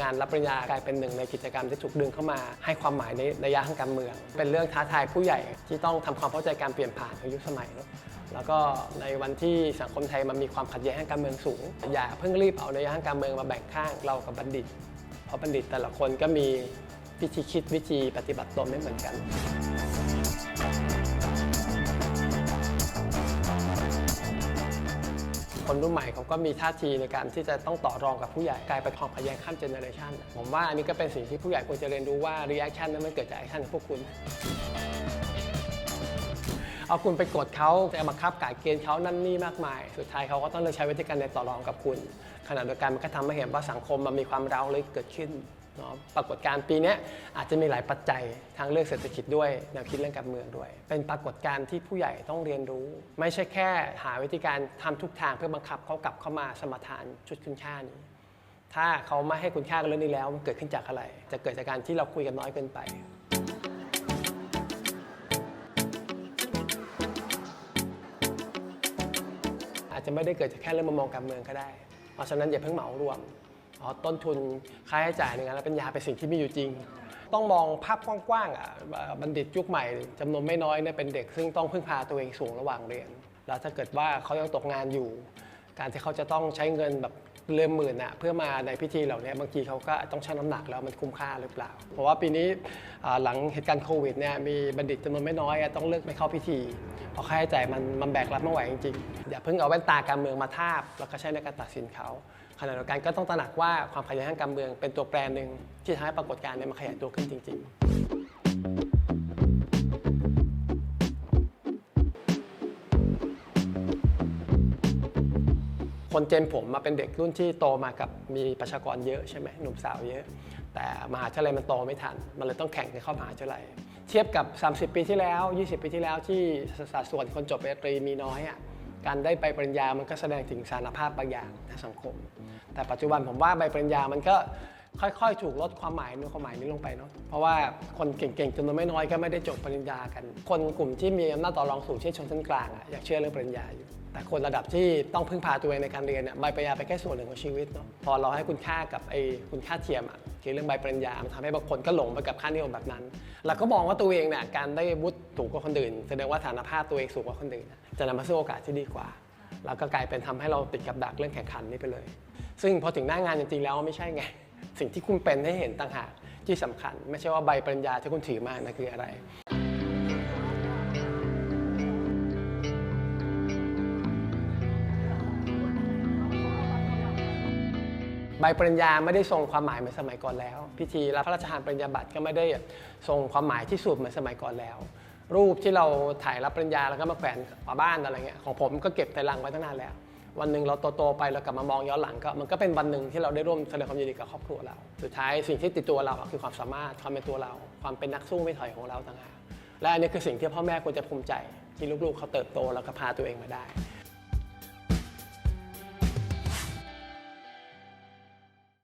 งานรับปริญญากลายเป็นหนึ่งในกิจกรรมที่ถูกดึงเข้ามา ให้ความหมายในระยะทางการเมือง เป็นเรื่องท้าทายผู้ใหญ่ที่ต้องทำความเข้าใจการเปลี่ยนผ่านในยุคสมัย แล้วก็ในวันที่สังคมไทยมันมีความขัดแย้งทางการเมืองสูง อย่าเพิ่งรีบเอาระยะทางการเมืองมาแบ่งข้างเรากับบัณฑิต เพราะบัณฑิตแต่ละคนก็มีวิธีคิดวิธีปฏิบัติตนไม่เหมือนกัน คนรุ่นใหม่เขาก็มีท่าทีในการที่จะต้องต่อรองกับผู้ใหญ่กลายเป็นความขัดแย้งข้ามเจเนอเรชันผมว่าอันนี้ก็เป็นสิ่งที่ผู้ใหญ่ควรจะเรียนรู้ว่า reaction นั้นมันเกิดจาก action ของพวกคุณเอาคุณไปกดเขาจะบังคับกายเกณฑ์เขานั่นนี่มากมาย สุดท้ายเขาก็ต้องเลือกใช้วิธีการในต่อรองกับคุณ ขณะเดียวกันมันก็ทำให้เห็นว่าสังคมมันมีความร้าวเลยเกิดขึ้น เนาะปรากฏการณ์ปีนี้อาจจะมีหลายปัจจัยทางเลือกเศรษฐกิจด้วยแนวคิดเรื่องการเมืองด้วย เป็นปรากฏการณ์ที่ผู้ใหญ่ต้องเรียนรู้ ไม่ใช่แค่หาวิธีการทำทุกทางเพื่อบังคับเขากลับเข้ามาสมทานชุดคุณค่านี้ ถ้าเขาไม่ให้คุณค่ากับเรื่องนี้แล้วมันเกิดขึ้นจากอะไร จะเกิดจากการที่เราคุยกันน้อยเกินไปอาจจะไม่ได้เกิดจากแค่เรื่องมุมมองการเมืองก็ได้ เพราะฉะนั้นอย่าเพิ่งเหมารวม อ๋อต้นทุนค่าใช้จ่ายในงานรับปัญญาเป็นสิ่งที่มีอยู่จริง ต้องมองภาพกว้างๆอะบัณฑิตยุคใหม่จำนวนไม่น้อยเนี่ยเป็นเด็ก ซึ่งต้องพึ่งพาตัวเองสูงระหว่างเรียน แล้วถ้าเกิดว่าเขายังตกงานอยู่ การที่เขาจะต้องใช้เงินแบบ เรื่อหมื่นอะเพื่อมาในพิธีเหล่านี้บางทีเขาก็ต้องชั่งน้ำหนักแล้วมันคุ้มค่าหรือเปล่า เพราะว่าปีนี้หลังเหตุการณ์โควิดเนี่ยมีบัณฑิตจำนวนไม่น้อยต้องเลือกไม่เข้าพิธีเพราะค่าใช้จ่ายมันมันแบกรับไม่ไหวจริงๆอย่าเพิ่งเอาแว่นตาการเมืองมาทาบ แล้วก็ใช้ในการตัดสินเขาขณะเดียวกันก็ต้องตระหนักว่าความขัดแย้งทางการเมืองเป็นตัวแปรหนึ่งที่ทำให้ปรากฏการณ์นี่ยมันขยายตัวขึ้นจริง ๆ คนเจนผมมาเป็นเด็กรุ่นที่โตมากับมีประชากรเยอะใช่ไหมหนุ่มสาวเยอะ แต่มหาวิทยาลัยมันโตไม่ทัน มันเลยต้องแข่งกันเข้ามหาวิทยาลัย เทียบกับ 30 ปีที่แล้ว 20 ปีที่แล้วที่สัดส่วนคนจบปริญญาตรีมีน้อยอะการได้ใบปริญญามันก็แสดงถึงสารภาพบางอย่างในสังคม แต่ปัจจุบันผมว่าใบปริญญามันก็ ค่อยๆ ถูกลดความหมายนู้นความหมายนี้ลงไปเนาะ เพราะว่าคนเก่งๆจำนวนไม่น้อยก็ไม่ได้จบปริญญากัน คนกลุ่มที่มีอำนาจต่อรองสูงเช่นชนชั้นกลางอะอยากเชื่อเรื่องปริญญาอยู่ แต่คนระดับที่ต้องพึ่งพาตัวเองในการเรียนเนี่ยใบปริญญาเป็นแค่ส่วนหนึ่งของชีวิตเนาะ พอเราให้คุณค่ากับไอ้คุณค่าเทียมอะคือเรื่องใบปริญญามันทำให้บางคนก็หลงไปกับค่านิยมแบบนั้น แล้วก็มองว่าตัวเองเนี่ยการได้วุฒิสูงกว่าคนอื่น แสดงว่าฐานภาพตัวเองสูงกว่าคนอื่น จะนำมาซึ่งโอกาสที่ดีกว่า แล้วก็กลายเป็นทำให้เราติดกับดักเรื่องแข่งขันนี้ไปเลย ซึ่งพอถึงหน้างานจริงๆแล้วไม่ใช่ไง สิ่งที่คุณเป็นให้เห็นต่างหากที่สำคัญ ไม่ใช่ว่าใบปริญญาที่คุณถือมานะคืออะไรใบปริญญาไม่ได้ทรงความหมายเหมือนสมัยก่อนแล้ว พิธีรับพระราชทานปริญญาบัตรก็ไม่ได้ทรงความหมายที่สุดเหมือนสมัยก่อนแล้ว รูปที่เราถ่ายรับปริญญาแล้วก็มาแขวนฝาบ้านอะไรเงี้ยของผมก็เก็บใส่ลังไว้ตั้งนานแล้ว วันหนึ่งเราโตๆไปเรากลับมามองย้อนหลังก็มันก็เป็นวันหนึ่งที่เราได้ร่วมแสดงความยินดีกับครอบครัวเราสุดท้ายสิ่งที่ติดตัวเราคือความสามารถความเป็นตัวเรา ความเป็นนักสู้ไม่ถอยของเราต่างหากและอันนี้คือสิ่งที่พ่อแม่ควรจะภูมิใจที่ลูกๆเขาเติบโตแล้วก็พาตัวเองมาได้